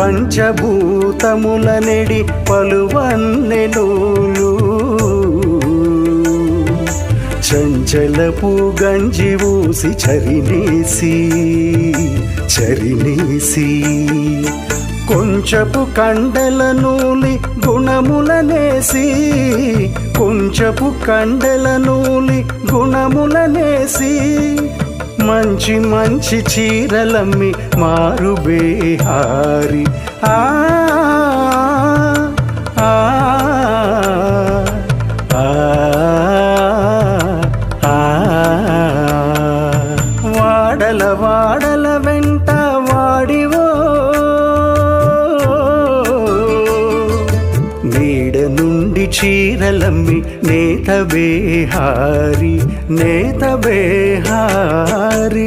పంచభూతముల నెడి పలువన్నెనూలు చంచలపు గంజి ఊసి చరినేసి చరినేసి. కొంచెపు కండల నూలి గుణములనేసి కొంచెపు కండల నూలి గుణములనేసి మంచి మంచి చీరలమ్మి మారు బేహారి ఆ ఆ, ఆ, ఆ. వాడల వాడల నుండి చీరలమ్మి నేత బేహారి నేత బేహారి.